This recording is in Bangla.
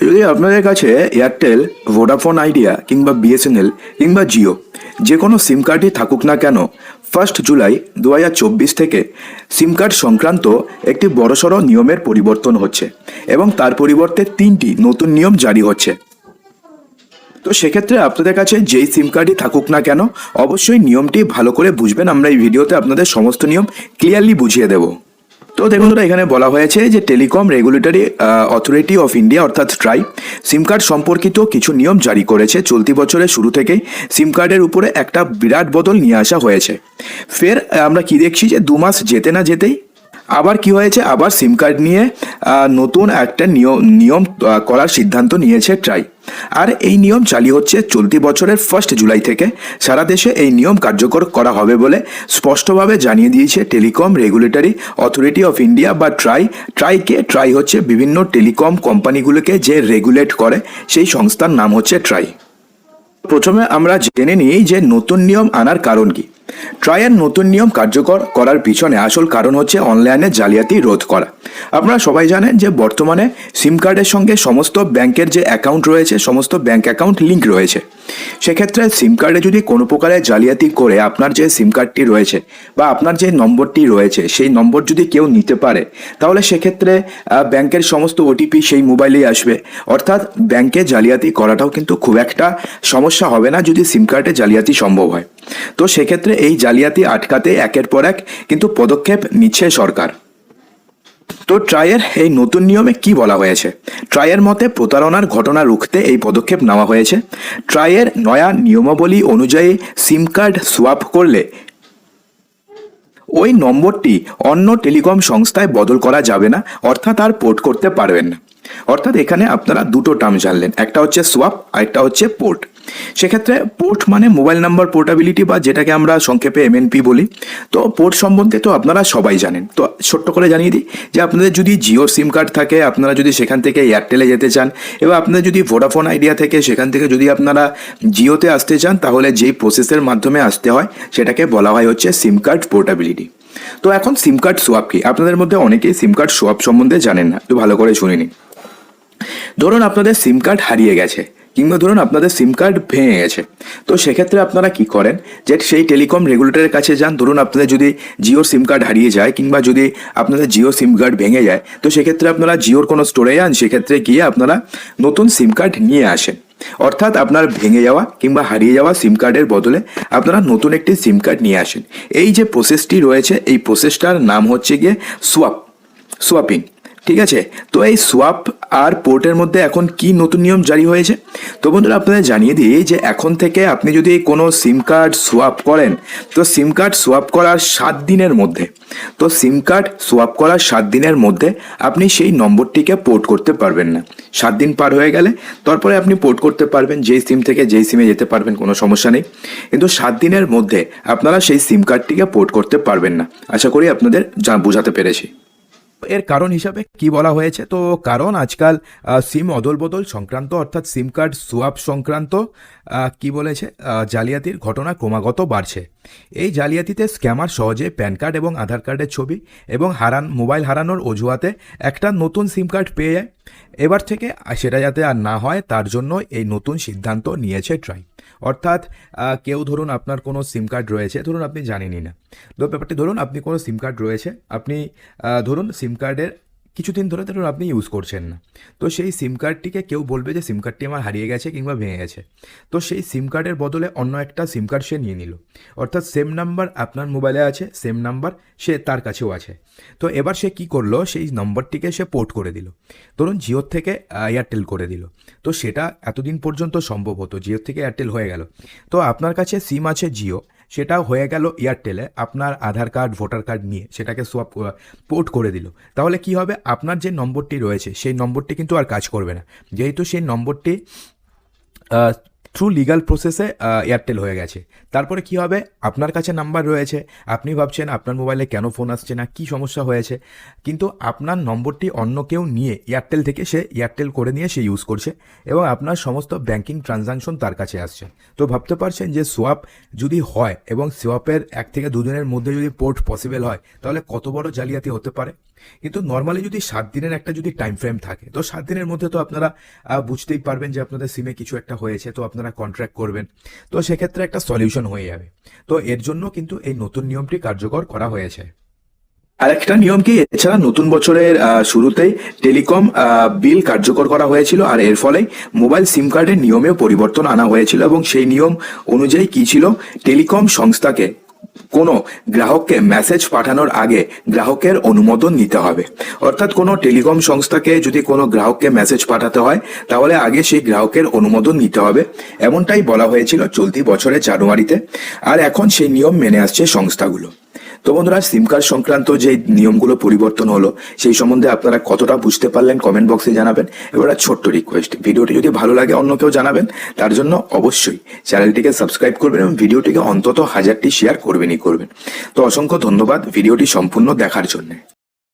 যদি আপনাদের কাছে এয়ারটেল ভোডাফোন আইডিয়া কিংবা বিএসএনএল কিংবা জিও যে কোনো সিম কার্ডই থাকুক না কেন ফার্স্ট জুলাই দু হাজার চব্বিশ থেকে সিম কার্ড সংক্রান্ত একটি বড়সড় নিয়মের পরিবর্তন হচ্ছে এবং তার পরিবর্তে তিনটি নতুন নিয়ম জারি হচ্ছে। তো সেক্ষেত্রে আপনাদের কাছে যেই সিম কার্ডই থাকুক না কেন, অবশ্যই নিয়মটি ভালো করে বুঝবেন। আমরা এই ভিডিওতে আপনাদের সমস্ত নিয়ম ক্লিয়ারলি বুঝিয়ে দেবো। তো দেখুন দাদা, এখানে বলা হয়েছে যে Telecom Regulatory Authority of India অর্থাৎ ট্রাই সিম কার্ড সম্পর্কিত কিছু নিয়ম জারি করেছে চলতি বছরের শুরু থেকেই। সিম কার্ডের উপরে একটা বিরাট বদল নিয়ে আসা হয়েছে। ফের আমরা কি দেখছি যে দু মাস যেতে না যেতেই আবার কি হয়েছে? আবার সিম কার্ড নিয়ে নতুন একটা নিয়ম নিয়ম করার সিদ্ধান্ত নিয়েছে ট্রাই আর এই নিয়ম চালু হচ্ছে চলতি বছরের ফার্স্ট জুলাই থেকে। সারা দেশে এই নিয়ম কার্যকর করা হবে বলে স্পষ্টভাবে জানিয়ে দিয়েছে Telecom Regulatory Authority of India বা ট্রাই ট্রাইকে ট্রাই হচ্ছে বিভিন্ন টেলিকম কোম্পানিগুলোকে যে রেগুলেট করে, সেই সংস্থার নাম হচ্ছে ট্রাই প্রথমে আমরা জেনে নিই যে নতুন নিয়ম আনার কারণ কি। ট্রায়ের নতুন নিয়ম কার্যকর করার পিছনে আসল কারণ হচ্ছে অনলাইনে জালিয়াতি রোধ করা। আপনারা সবাই জানেন যে বর্তমানে সিম কার্ডের সঙ্গে সমস্ত ব্যাংকের যে অ্যাকাউন্ট রয়েছে, সমস্ত ব্যাংক অ্যাকাউন্ট লিঙ্ক রয়েছে। সেক্ষেত্রে সিম কার্ডে যদি কোনো প্রকারে জালিয়াতি করে আপনার যে সিম কার্ডটি রয়েছে বা আপনার যে নম্বরটি রয়েছে, সেই নম্বর যদি কেউ নিতে পারে, তাহলে সেক্ষেত্রে ব্যাংকের সমস্ত ওটিপি সেই মোবাইলেই আসবে। অর্থাৎ ব্যাংকে জালিয়াতি করাটাও কিন্তু খুব একটা সমস্যা হবে না যদি সিম কার্ডে জালিয়াতি সম্ভব হয়। তো সেক্ষেত্রে এই জালিয়াতি আটকাতে একের পর এক কিন্তু পদক্ষেপ নিচ্ছে সরকার। তো ট্রায়ের এই নতুন নিয়মে কি বলা হয়েছে? ট্রায়ের মতে প্রতারণার ঘটনা রুখতে এই পদক্ষেপ নেওয়া হয়েছে। ট্রায়ের নয়া নিয়মাবলী অনুযায়ী সিম কার্ড সোয়াপ করলে ওই নম্বরটি অন্য টেলিকম সংস্থায় বদল করা যাবে না, অর্থাৎ আর পোর্ট করতে পারবেন না। অর্থাৎ এখানে আপনারা দুটো টার্ম জানলেন, একটা হচ্ছে সোয়াপ আর একটা হচ্ছে পোর্ট সেক্ষেত্রে পোর্ট মানে মোবাইল নাম্বার পোর্টাবিলিটি বা যেটাকে আমরা সংক্ষেপে এমএনপি বলি। তো পোর্ট সম্বন্ধে তো আপনারা সবাই জানেন। তো ছোট্ট করে জানিয়ে দিই যে আপনাদের যদি জিও সিম কার্ড থাকে, আপনারা যদি সেখান থেকে এয়ারটেলে যেতে চান এবং আপনাদের যদি ভোডাফোন আইডিয়া থেকে, সেখান থেকে যদি আপনারা জিওতে আসতে চান, তাহলে যেই প্রসেসের মাধ্যমে আসতে হয়, সেটাকে বলা হয় হচ্ছে সিম কার্ড পোর্টাবিলিটি তো এখন সিম কার্ড সোয়াপ কি? আপনাদের মধ্যে অনেকেই সিম কার্ড সোয়াপ সম্বন্ধে জানেন না। তো ভালো করে শুনে নিন। ধরুন আপনাদের সিম কার্ড হারিয়ে গেছে, কিংবা ধরুন আপনাদের সিম কার্ড ভেঙে গেছে। তো সেক্ষেত্রে আপনারা কি করেন? যে সেই টেলিকম রেগুলেটরের কাছে যান, ধরুন আপনাদের যদি জিওর সিম কার্ড হারিয়ে যায়, কিংবা যদি আপনাদের জিও সিম কার্ড ভেঙে যায়, তো সেক্ষেত্রে আপনারা জিওর কোনো স্টোরে যান, সেক্ষেত্রে গিয়ে আপনারা নতুন সিম কার্ড নিয়ে আসেন। অর্থাৎ আপনার ভেঙে যাওয়া কিংবা হারিয়ে যাওয়া সিম কার্ডের বদলে আপনারা নতুন একটি সিম কার্ড নিয়ে আসেন। এই যে প্রসেসটি রয়েছে, এই প্রসেসটার নাম হচ্ছে গিয়ে সোয়াপ সোয়াপিং ঠিক আছে? তো এই সোয়াপ আর পোর্টের মধ্যে এখন কি নতুন নিয়ম জারি হয়েছে? তো বন্ধুরা, আপনাদের জানিয়ে দিই যে এখন থেকে আপনি যদি কোনো সিম কার্ড সোয়াপ করেন, তো সিম কার্ড সোয়াপ করার সাত দিনের মধ্যে, তো সিম কার্ড সোয়াপ করার সাত দিনের মধ্যে আপনি সেই নম্বরটিকে পোর্ট করতে পারবেন না। সাত দিন পার হয়ে গেলে, তারপরে আপনি পোর্ট করতে পারবেন, যেই সিম থেকে যেই সিমে যেতে পারবেন, কোনো সমস্যা নেই। কিন্তু সাত দিনের মধ্যে আপনারা সেই সিম কার্ডটিকে পোর্ট করতে পারবেন না। আশা করি আপনাদের বোঝাতে পেরেছি। এর কারণ হিসাবে কি বলা হয়েছে? তো কারণ আজকাল সিম অদল বদল সংক্রান্ত, অর্থাৎ সিম কার্ড সোয়াপ সংক্রান্ত কি বলেছে? জালিয়াতির ঘটনা ক্রমাগত বাড়ছে। এই জালিয়াতিতে স্ক্যামার সহজে প্যান কার্ড এবং আধার কার্ডের ছবি এবং হারান, মোবাইল হারানোর অজুহাতে একটা নতুন সিম কার্ড পেয়ে যায়। এবার থেকে সেটা যাতে আর না হয়, তার জন্য এই নতুন সিদ্ধান্ত নিয়েছে ট্রাই। অর্থাৎ কেউ ধরুন আপনার কোনো সিম কার্ড রয়েছে, ধরুন আপনি জানেনই না। তো ব্যাপারটি, ধরুন আপনি কোনো সিম কার্ড রয়েছে, আপনি ধরুন সিম কার্ডের কিছুদিন ধরে ধরুন আপনি ইউজ করছেন। না তো সেই সিম কার্ডটিকে কেউ বলবে যে সিম কার্ডটি আমার হারিয়ে গেছে কিংবা ভেঙে গেছে। তো সেই সিম কার্ডের বদলে অন্য একটা সিম কার্ড সে নিয়ে নিল। অর্থাৎ সেম নাম্বার আপনার মোবাইলে আছে সেম নাম্বার সে তার কাছেও আছে। তো এবার সে কি করল? সেই নম্বরটিকে সে পোর্ট করে দিল। ধরুন জিওর থেকে এয়ারটেল করে দিল। তো সেটা এতদিন পর্যন্ত সম্ভব হতো। জিওর থেকে এয়ারটেল হয়ে গেল। তো আপনার কাছে সিম আছে জিও সেটা হয়ে গেল এয়ারটেলে আপনার আধার কার্ড, ভোটার কার্ড নিয়ে সেটাকে সোয়াপ পোর্ট করে দিল। তাহলে কি হবে? আপনার যে নম্বরটি রয়েছে, সেই নম্বরটি কিন্তু আর কাজ করবে না। যেহেতু সেই নম্বরটি থ্রু লিগাল প্রসেসে এয়ারটেল হয়ে গেছে। তারপরে কি হবে? আপনার কাছে নাম্বার রয়েছে। আপনি ভাবছেন আপনার মোবাইলে কেন ফোন আসছে না? কি সমস্যা হয়েছে? কিন্তু আপনার নম্বরটি অন্য কেউ নিয়ে এয়ারটেল থেকে সে এয়ারটেল করে নিয়ে সে ইউজ করছে এবং আপনার সমস্ত ব্যাংকিং ট্রানজাকশন তার কাছে আসছে। তো ভাবতে পারছেন যে সোয়াপ যদি হয় এবং সোয়াপের এক থেকে দুদিনের মধ্যে যদি পোর্ট পসিবল হয়, তাহলে কত বড় জালিয়াতি হতে পারে? কিন্তু নর্মালি যদি সাত দিনের একটা যদি টাইম ফ্রেম থাকে, তো সাত দিনের মধ্যে তো আপনারা বুঝতেই পারবেন যে আপনাদের সিমে কিছু একটা হয়েছে, তো আপনারা কন্ট্রাক্ট করবেন। তো সেক্ষেত্রে একটা সলিউশন হয়ে যাবে। তো এর জন্য কিন্তু এই নতুন নিয়মটি কার্যকর করা হয়েছে। আরেকটা নিয়ম কি? এছাড়া নতুন বছরের শুরুতেই টেলিকম বিল কার্যকর করা হয়েছিল আর এর ফলে মোবাইল সিম কার্ডের নিয়মেও পরিবর্তন আনা হয়েছিল এবং সেই নিয়ম অনুযায়ী কি ছিল? টেলিকম সংস্থাকে কোনো গ্রাহককে মেসেজ পাঠানোর আগে গ্রাহকের অনুমোদন নিতে হবে। অর্থাৎ কোনো টেলিকম সংস্থাকে যদি কোনো গ্রাহককে মেসেজ পাঠাতে হয়, তাহলে আগে সেই গ্রাহকের অনুমোদন নিতে হবে। এমনটাই বলা হয়েছিল চলতি বছরের জানুয়ারিতে। আর এখন সেই নিয়ম মেনে আসছে সংস্থাগুলো। তো বন্ধুরা সিম কার্ড সংক্রান্ত যে নিয়মগুলো পরিবর্তন হলো, সেই সম্বন্ধে আপনারা কতটা বুঝতে পারলেন কমেন্ট বক্সে জানাবেন। এবার ছোট্ট রিকোয়েস্ট ভিডিওটি যদি ভালো লাগে অন্য কেউ জানাবেন, তার জন্য অবশ্যই চ্যানেলটিকে সাবস্ক্রাইব করবেন এবং ভিডিওটিকে অন্তত হাজারটি শেয়ার করবেনই করবেন। তো অসংখ্য ধন্যবাদ ভিডিওটি সম্পূর্ণ দেখার জন্য।